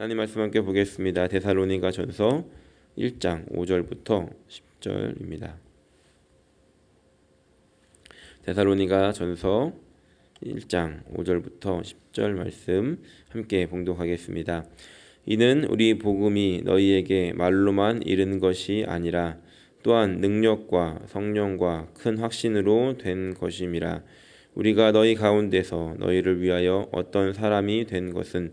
하나님 말씀 함께 보겠습니다. 데살로니가 전서 1장 5절부터 10절입니다. 데살로니가 전서 1장 5절부터 10절 말씀 함께 봉독하겠습니다. 이는 우리 복음이 너희에게 말로만 이른 것이 아니라 또한 능력과 성령과 큰 확신으로 된 것임이라 우리가 너희 가운데서 너희를 위하여 어떤 사람이 된 것은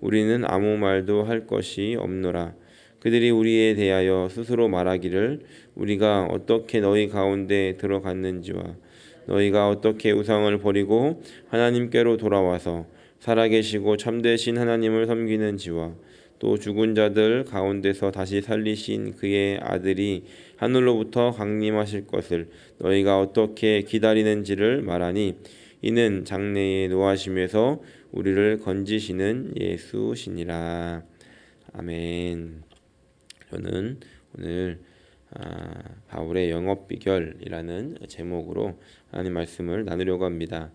우리는 아무 말도 할 것이 없노라. 그들이 우리에 대하여 스스로 말하기를 우리가 어떻게 너희 가운데 들어갔는지와 너희가 어떻게 우상을 버리고 하나님께로 돌아와서 살아계시고 참되신 하나님을 섬기는지와 또 죽은 자들 가운데서 다시 살리신 그의 아들이 하늘로부터 강림하실 것을 너희가 어떻게 기다리는지를 말하니 이는 장래에 노하심에서 우리를 건지시는 예수시니라. 아멘. 저는 오늘 아, 바울의 영업 비결이라는 제목으로 하나님 말씀을 나누려고 합니다.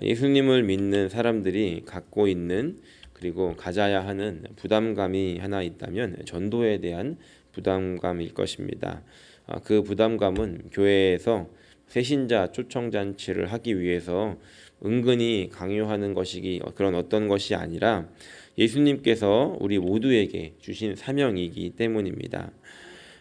예수님을 믿는 사람들이 갖고 있는 그리고 가져야 하는 부담감이 하나 있다면 전도에 대한 부담감일 것입니다. 아, 그 부담감은 교회에서 새신자 초청 잔치를 하기 위해서 은근히 강요하는 것이 그런 어떤 것이 아니라 예수님께서 우리 모두에게 주신 사명이기 때문입니다.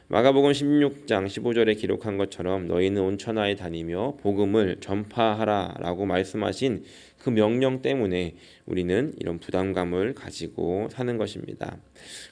마가복음 16장 15절에 기록한 것처럼 너희는 온 천하에 다니며 복음을 전파하라라고 말씀하신 그 명령 때문에 우리는 이런 부담감을 가지고 사는 것입니다.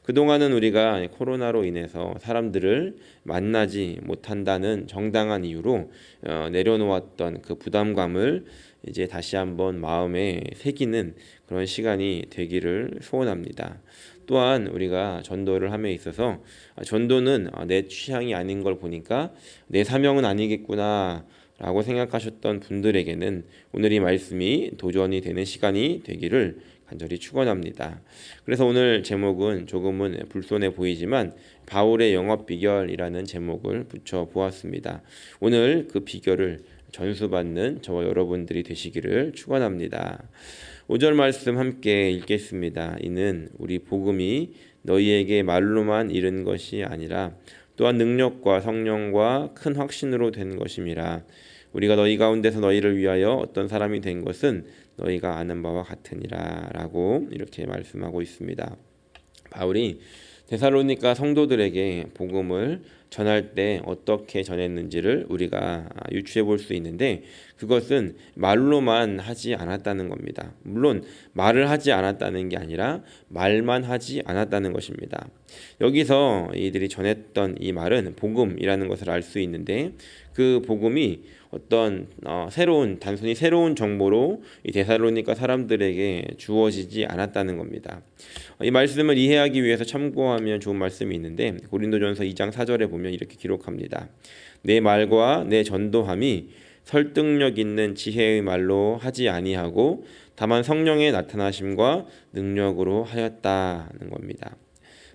그동안은 우리가 코로나로 인해서 사람들을 만나지 못한다는 정당한 이유로 어, 내려놓았던 그 부담감을 이제 다시 한번 마음에 새기는 그런 시간이 되기를 소원합니다. 또한 우리가 전도를 함에 있어서 아, 전도는 아, 내 취향이 아닌 걸 보니까 내 사명은 아니겠구나 라고 생각하셨던 분들에게는 오늘 이 말씀이 도전이 되는 시간이 되기를 간절히 축원합니다. 그래서 오늘 제목은 조금은 불손해 보이지만 바울의 영업 비결이라는 제목을 붙여 보았습니다. 오늘 그 비결을 전수받는 저와 여러분들이 되시기를 축원합니다. 5절 말씀 함께 읽겠습니다. 이는 우리 복음이 너희에게 말로만 이른 것이 아니라 또한 능력과 성령과 큰 확신으로 된 것임이라 우리가 너희 가운데서 너희를 위하여 어떤 사람이 된 것은 너희가 아는 바와 같으니라라고 이렇게 말씀하고 있습니다. 바울이 데살로니가 성도들에게 복음을 전할 때 어떻게 전했는지를 우리가 유추해 볼 수 있는데 그것은 말로만 하지 않았다는 겁니다. 물론 말을 하지 않았다는 게 아니라 말만 하지 않았다는 것입니다. 여기서 이들이 전했던 이 말은 복음이라는 것을 알 수 있는데 그 복음이 어떤 어, 새로운 단순히 새로운 정보로 이 데살로니가 사람들에게 주어지지 않았다는 겁니다. 이 말씀을 이해하기 위해서 참고하면 좋은 말씀이 있는데 고린도전서 2장 4절에 보면 이렇게 기록합니다. 내 말과 내 전도함이 설득력 있는 지혜의 말로 하지 아니하고 다만 성령의 나타나심과 능력으로 하였다는 겁니다.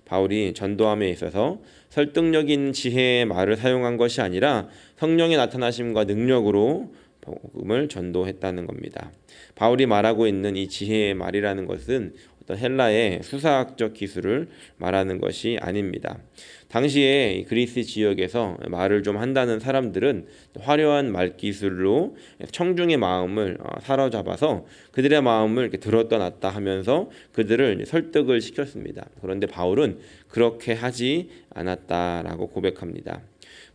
바울이 전도함에 있어서 설득력 있는 지혜의 말을 사용한 것이 아니라 성령의 나타나심과 능력으로 복음을 전도했다는 겁니다. 바울이 말하고 있는 이 지혜의 말이라는 것은 어떤 헬라의 수사학적 기술을 말하는 것이 아닙니다. 당시에 그리스 지역에서 말을 좀 한다는 사람들은 화려한 말 기술로 청중의 마음을 어, 사로잡아서 그들의 마음을 이렇게 들었다 놨다 하면서 그들을 설득을 시켰습니다. 그런데 바울은 그렇게 하지 않았다라고 고백합니다.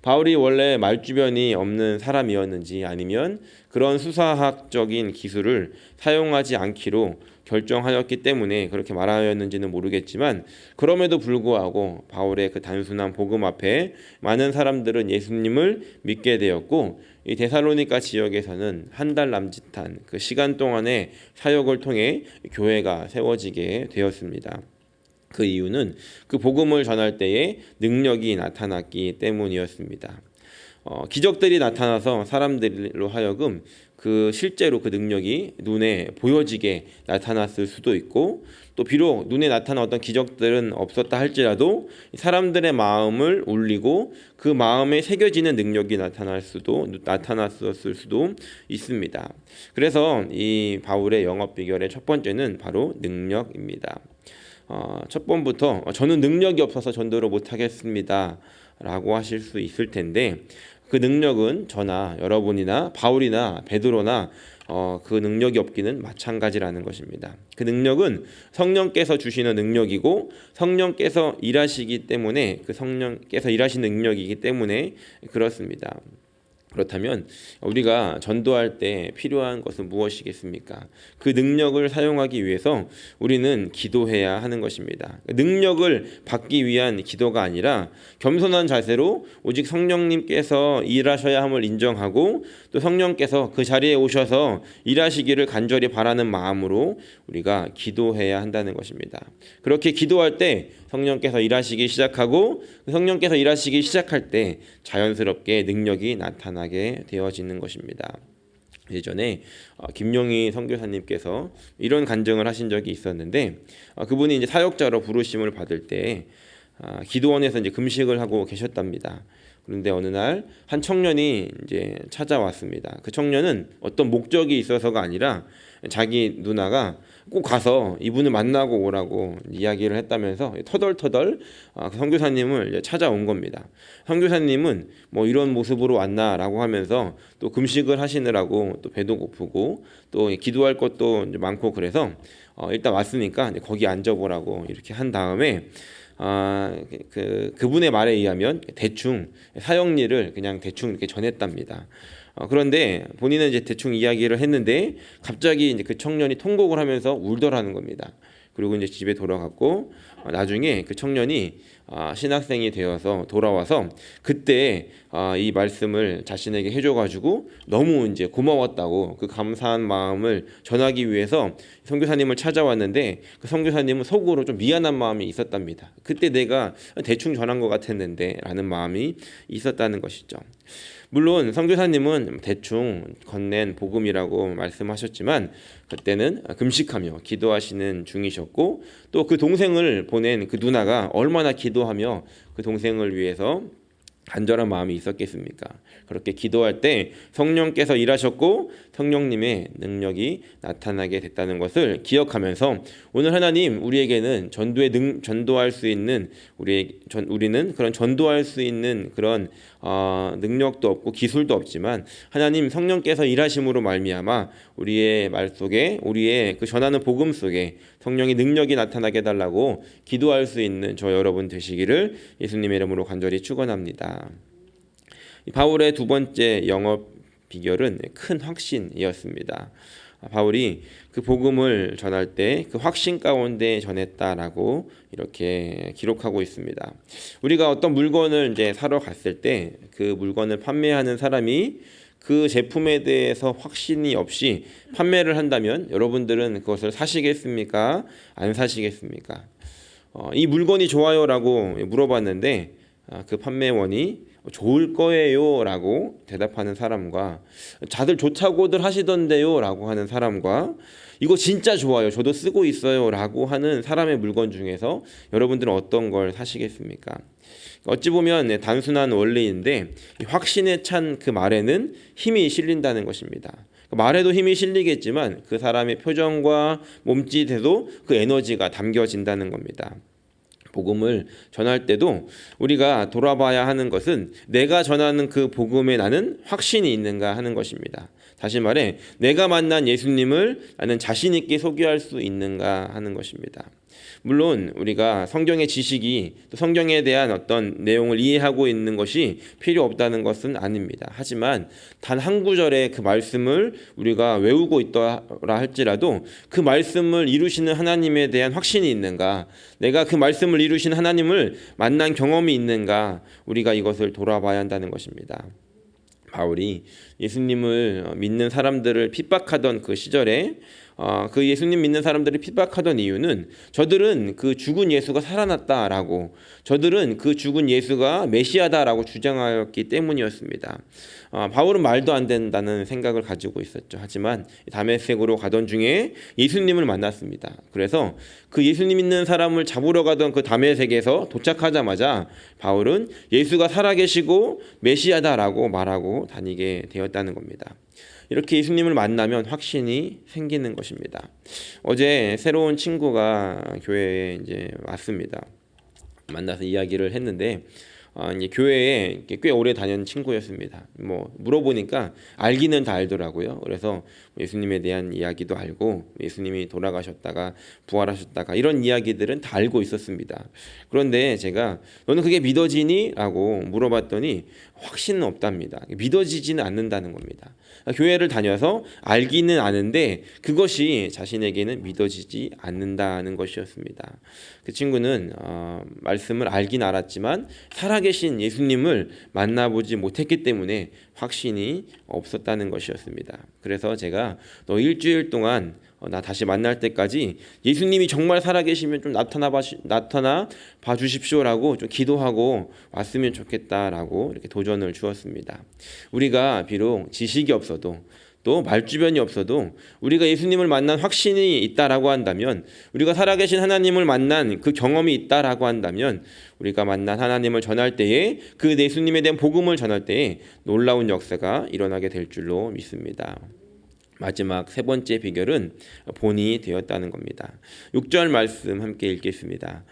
바울이 원래 말주변이 없는 사람이었는지 아니면 그런 수사학적인 기술을 사용하지 않기로 결정하였기 때문에 그렇게 말하였는지는 모르겠지만 그럼에도 불구하고 바울의 그 단순한 복음 앞에 많은 사람들은 예수님을 믿게 되었고 이 데살로니가 지역에서는 한 달 남짓한 그 시간 동안의 사역을 통해 교회가 세워지게 되었습니다. 그 이유는 그 복음을 전할 때에 능력이 나타났기 때문이었습니다. 어, 기적들이 나타나서 사람들로 하여금 그 실제로 그 능력이 눈에 보여지게 나타났을 수도 있고 또 비록 눈에 나타난 어떤 기적들은 없었다 할지라도 사람들의 마음을 울리고 그 마음에 새겨지는 능력이 나타날 수도 나타났었을 수도 있습니다. 그래서 이 바울의 영업 비결의 첫 번째는 바로 능력입니다. 어, 첫 번부터 저는 능력이 없어서 전도를 못 하겠습니다 라고 하실 수 있을 텐데 그 능력은 저나 여러분이나 바울이나 베드로나 어, 그 능력이 없기는 마찬가지라는 것입니다. 그 능력은 성령께서 주시는 능력이고 성령께서 일하시기 때문에 그 성령께서 일하시는 능력이기 때문에 그렇습니다. 그렇다면 우리가 전도할 때 필요한 것은 무엇이겠습니까? 그 능력을 사용하기 위해서 우리는 기도해야 하는 것입니다. 능력을 받기 위한 기도가 아니라 겸손한 자세로 오직 성령님께서 일하셔야 함을 인정하고 또 성령께서 그 자리에 오셔서 일하시기를 간절히 바라는 마음으로 우리가 기도해야 한다는 것입니다. 그렇게 기도할 때 성령께서 일하시기 시작하고 그 성령께서 일하시기 시작할 때 자연스럽게 능력이 나타나게 되어지는 것입니다. 예전에 어, 김용희 선교사님께서 이런 간증을 하신 적이 있었는데 어, 그분이 이제 사역자로 부르심을 받을 때 아, 기도원에서 이제 금식을 하고 계셨답니다. 그런데 어느 날 한 청년이 이제 찾아왔습니다. 그 청년은 어떤 목적이 있어서가 아니라 자기 누나가 꼭 가서 이분을 만나고 오라고 이야기를 했다면서 터덜터덜 아, 그 선교사님을 찾아온 겁니다. 선교사님은 뭐 이런 모습으로 왔나라고 하면서 또 금식을 하시느라고 또 배도 고프고 또 기도할 것도 많고 그래서 어 일단 왔으니까 거기 앉아보라고 이렇게 한 다음에 아, 그 그분의 말에 의하면 대충 사형리를 그냥 대충 이렇게 전했답니다. 어, 그런데 본인은 이제 대충 이야기를 했는데 갑자기 이제 그 청년이 통곡을 하면서 울더라는 겁니다. 그리고 이제 집에 돌아갔고 어, 나중에 그 청년이 아, 신학생이 되어서 돌아와서 그때 아, 이 말씀을 자신에게 해줘가지고 너무 이제 고마웠다고 그 감사한 마음을 전하기 위해서 선교사님을 찾아왔는데 그 선교사님은 속으로 좀 미안한 마음이 있었답니다. 그때 내가 대충 전한 것 같았는데라는 마음이 있었다는 것이죠. 물론 선교사님은 대충 건넨 복음이라고 말씀하셨지만 그때는 금식하며 기도하시는 중이셨고 또 그 동생을 보낸 그 누나가 얼마나 기도하며 그 동생을 위해서 간절한 마음이 있었겠습니까? 그렇게 기도할 때 성령께서 일하셨고 성령님의 능력이 나타나게 됐다는 것을 기억하면서 오늘 하나님 우리에게는 전도에 능, 전도할 수 있는 우리 전, 우리는 그런 전도할 수 있는 그런 어, 능력도 없고 기술도 없지만 하나님 성령께서 일하심으로 말미암아 우리의 말 속에 우리의 그 전하는 복음 속에 성령의 능력이 나타나게 해달라고 기도할 수 있는 저 여러분 되시기를 예수님의 이름으로 간절히 축원합니다. 바울의 두 번째 영업 비결은 큰 확신이었습니다. 바울이 그 복음을 전할 때 그 확신 가운데 전했다라고 이렇게 기록하고 있습니다. 우리가 어떤 물건을 이제 사러 갔을 때 그 물건을 판매하는 사람이 그 제품에 대해서 확신이 없이 판매를 한다면 여러분들은 그것을 사시겠습니까? 안 사시겠습니까? 어, 이 물건이 좋아요라고 물어봤는데 아, 그 판매원이 좋을 거예요라고 대답하는 사람과 자들 좋다고들 하시던데요라고 하는 사람과 이거 진짜 좋아요. 저도 쓰고 있어요라고 하는 사람의 물건 중에서 여러분들은 어떤 걸 사시겠습니까? 어찌 보면 네, 단순한 원리인데 확신에 찬 그 말에는 힘이 실린다는 것입니다. 그 말에도 힘이 실리겠지만 그 사람의 표정과 몸짓에도 그 에너지가 담겨진다는 겁니다. 복음을 전할 때도 우리가 돌아봐야 하는 것은 내가 전하는 그 복음에 나는 확신이 있는가 하는 것입니다. 다시 말해 내가 만난 예수님을 나는 자신 있게 소개할 수 있는가 하는 것입니다. 물론 우리가 성경의 지식이 또 성경에 대한 어떤 내용을 이해하고 있는 것이 필요 없다는 것은 아닙니다. 하지만 단 한 구절의 그 말씀을 우리가 외우고 있더라 할지라도 그 말씀을 이루시는 하나님에 대한 확신이 있는가, 내가 그 말씀을 이루신 하나님을 만난 경험이 있는가, 우리가 이것을 돌아봐야 한다는 것입니다. 바울이 예수님을 믿는 사람들을 핍박하던 그 시절에 어, 그 예수님 믿는 사람들이 핍박하던 이유는 저들은 그 죽은 예수가 살아났다라고 저들은 그 죽은 예수가 메시아다라고 주장하였기 때문이었습니다. 어, 바울은 말도 안 된다는 생각을 가지고 있었죠. 하지만 다메섹으로 가던 중에 예수님을 만났습니다. 그래서 그 예수님 있는 사람을 잡으러 가던 그 다메섹에서 도착하자마자 바울은 예수가 살아계시고 메시아다라고 말하고 다니게 되었다는 겁니다. 이렇게 예수님을 만나면 확신이 생기는 것입니다. 어제 새로운 친구가 교회에 이제 왔습니다. 만나서 이야기를 했는데 어, 이제 교회에 꽤 오래 다녔는 친구였습니다. 뭐 물어보니까 알기는 다 알더라고요. 그래서 예수님에 대한 이야기도 알고 예수님이 돌아가셨다가 부활하셨다가 이런 이야기들은 다 알고 있었습니다. 그런데 제가 너는 그게 믿어지니?라고 물어봤더니 확신은 없답니다. 믿어지지는 않는다는 겁니다. 교회를 다녀서 알기는 아는데 그것이 자신에게는 믿어지지 않는다는 것이었습니다. 그 친구는 어, 말씀을 알긴 알았지만 살아계신 예수님을 만나보지 못했기 때문에 확신이 없었다는 것이었습니다. 그래서 제가 너 일주일 동안 어, 나 다시 만날 때까지 예수님이 정말 살아계시면 좀 나타나 봐 나타나 봐 주십시오라고 좀 기도하고 왔으면 좋겠다라고 이렇게 도전을 주었습니다. 우리가 비록 지식이 없어도 또 말주변이 없어도 우리가 예수님을 만난 확신이 있다라고 한다면 우리가 살아계신 하나님을 만난 그 경험이 있다라고 한다면 우리가 만난 하나님을 전할 때에 그 예수님에 대한 복음을 전할 때에 놀라운 역사가 일어나게 될 줄로 믿습니다. 마지막 세 번째 비결은 본이 되었다는 겁니다. 6절 말씀 함께 읽겠습니다.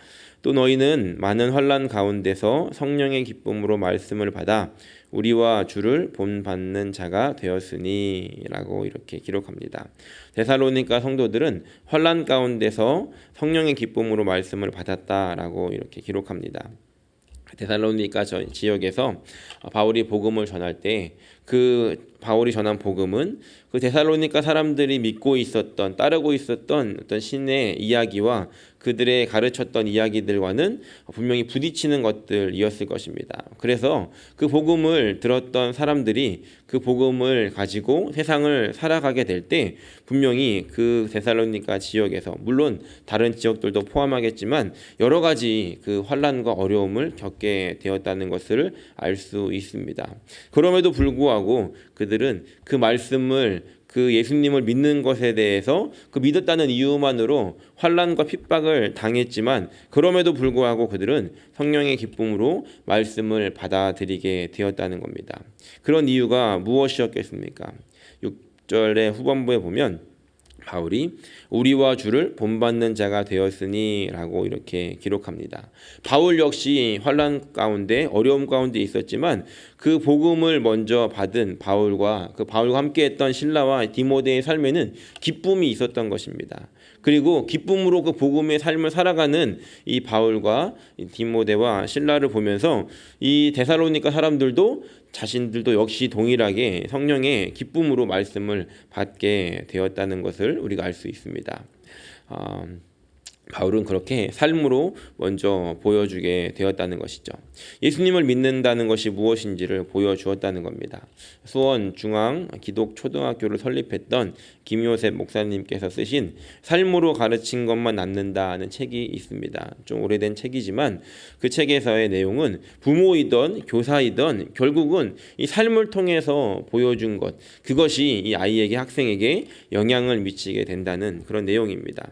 또 너희는 많은 환란 가운데서 성령의 기쁨으로 말씀을 받아 우리와 주를 본받는 자가 되었으니라고 이렇게 기록합니다. 데살로니가 성도들은 환란 가운데서 성령의 기쁨으로 말씀을 받았다라고 이렇게 기록합니다. 데살로니가 지역에서 바울이 복음을 전할 때 그 바울이 전한 복음은 그 데살로니가 사람들이 믿고 있었던 따르고 있었던 어떤 신의 이야기와 그들의 가르쳤던 이야기들과는 분명히 부딪히는 것들이었을 것입니다. 그래서 그 복음을 들었던 사람들이 그 복음을 가지고 세상을 살아가게 될 때 분명히 그 데살로니가 지역에서 물론 다른 지역들도 포함하겠지만 여러 가지 그 환란과 어려움을 겪게 되었다는 것을 알 수 있습니다. 그럼에도 불구하고 그들 은 그 말씀을 그 예수님을 믿는 것에 대해서 그 믿었다는 이유만으로 환란과 핍박을 당했지만 그럼에도 불구하고 그들은 성령의 기쁨으로 말씀을 받아들이게 되었다는 겁니다. 그런 이유가 무엇이었겠습니까? 6절의 후반부에 보면 바울이 우리와 주를 본받는 자가 되었으니라고 이렇게 기록합니다. 바울 역시 환란 가운데 어려움 가운데 있었지만 그 복음을 먼저 받은 바울과 그 바울과 함께했던 신라와 디모데의 삶에는 기쁨이 있었던 것입니다. 그리고 기쁨으로 그 복음의 삶을 살아가는 이 바울과 디모데와 신라를 보면서 이 데살로니가 사람들도 자신들도 역시 동일하게 성령의 기쁨으로 말씀을 받게 되었다는 것을 우리가 알 수 있습니다. 어, 바울은 그렇게 삶으로 먼저 보여주게 되었다는 것이죠. 예수님을 믿는다는 것이 무엇인지를 보여주었다는 겁니다. 수원 중앙 기독 초등학교를 설립했던 김요셉 목사님께서 쓰신 삶으로 가르친 것만 남는다는 책이 있습니다. 좀 오래된 책이지만 그 책에서의 내용은 부모이던 교사이던 결국은 이 삶을 통해서 보여준 것 그것이 이 아이에게 학생에게 영향을 미치게 된다는 그런 내용입니다.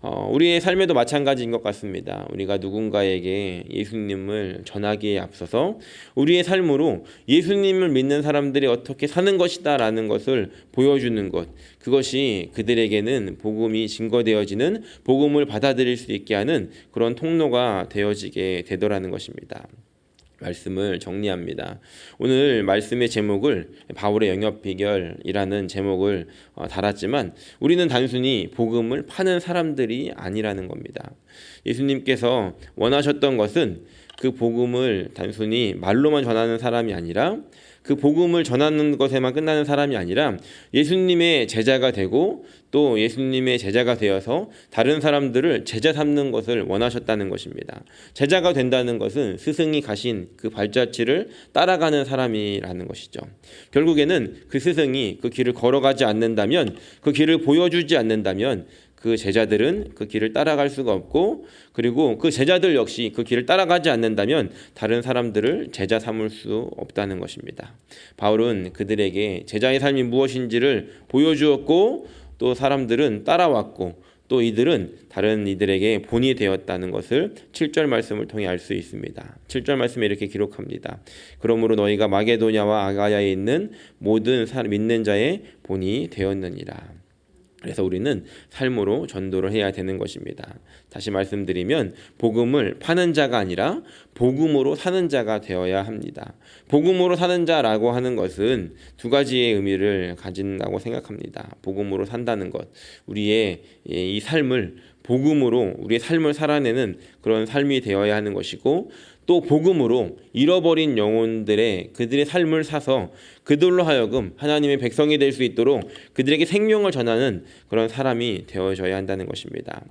어, 우리의 삶에도 마찬가지인 것 같습니다. 우리가 누군가에게 예수님을 전하기에 앞서서 우리의 삶으로 예수님을 믿는 사람들이 어떻게 사는 것이다라는 것을 보여주는 것, 그것이 그들에게는 복음이 증거되어지는 복음을 받아들일 수 있게 하는 그런 통로가 되어지게 되더라는 것입니다. 말씀을 정리합니다. 오늘 말씀의 제목을 바울의 영역 비결이라는 제목을 어, 달았지만 우리는 단순히 복음을 파는 사람들이 아니라는 겁니다. 예수님께서 원하셨던 것은 그 복음을 단순히 말로만 전하는 사람이 아니라 그 복음을 전하는 것에만 끝나는 사람이 아니라 예수님의 제자가 되고 또 예수님의 제자가 되어서 다른 사람들을 제자 삼는 것을 원하셨다는 것입니다. 제자가 된다는 것은 스승이 가신 그 발자취를 따라가는 사람이라는 것이죠. 결국에는 그 스승이 그 길을 걸어가지 않는다면 그 길을 보여주지 않는다면 그 제자들은 그 길을 따라갈 수가 없고 그리고 그 제자들 역시 그 길을 따라가지 않는다면 다른 사람들을 제자 삼을 수 없다는 것입니다. 바울은 그들에게 제자의 삶이 무엇인지를 보여주었고 또 사람들은 따라왔고 또 이들은 다른 이들에게 본이 되었다는 것을 7절 말씀을 통해 알 수 있습니다. 7절 말씀에 이렇게 기록합니다. 그러므로 너희가 마게도냐와 아가야에 있는 모든 믿는 자의 본이 되었느니라. 그래서 우리는 삶으로 전도를 해야 되는 것입니다. 다시 말씀드리면 복음을 파는 자가 아니라 복음으로 사는 자가 되어야 합니다. 복음으로 사는 자라고 하는 것은 두 가지의 의미를 가진다고 생각합니다. 복음으로 산다는 것, 우리의 이 삶을 복음으로 우리의 삶을 살아내는 그런 삶이 되어야 하는 것이고 또 복음으로 잃어버린 영혼들의 그들의 삶을 사서 그들로 하여금 하나님의 백성이 될 수 있도록 그들에게 생명을 전하는 그런 사람이 되어져야 한다는 것입니다.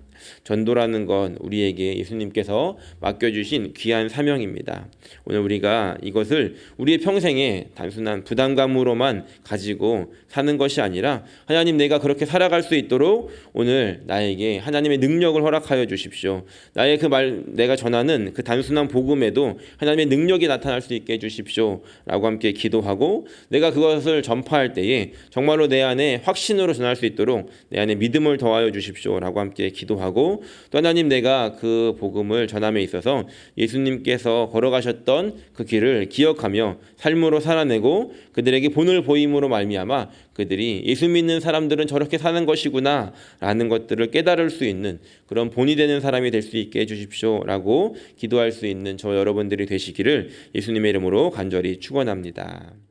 전도라는 건 우리에게 예수님께서 맡겨주신 귀한 사명입니다. 오늘 우리가 이것을 우리의 평생에 단순한 부담감으로만 가지고 사는 것이 아니라 하나님 내가 그렇게 살아갈 수 있도록 오늘 나에게 하나님의 능력을 허락하여 주십시오. 나의 그 말 내가 전하는 그 단순한 복음에도 하나님의 능력이 나타날 수 있게 해 주십시오 라고 함께 기도하고 내가 그것을 전파할 때에 정말로 내 안에 확신으로 전할 수 있도록 내 안에 믿음을 더하여 주십시오라고 함께 기도하고 또 하나님 내가 그 복음을 전함에 있어서 예수님께서 걸어가셨던 그 길을 기억하며 삶으로 살아내고 그들에게 본을 보임으로 말미암아 그들이 예수 믿는 사람들은 저렇게 사는 것이구나 라는 것들을 깨달을 수 있는 그런 본이 되는 사람이 될 수 있게 해주십시오 라고 기도할 수 있는 저 여러분들이 되시기를 예수님의 이름으로 간절히 축원합니다.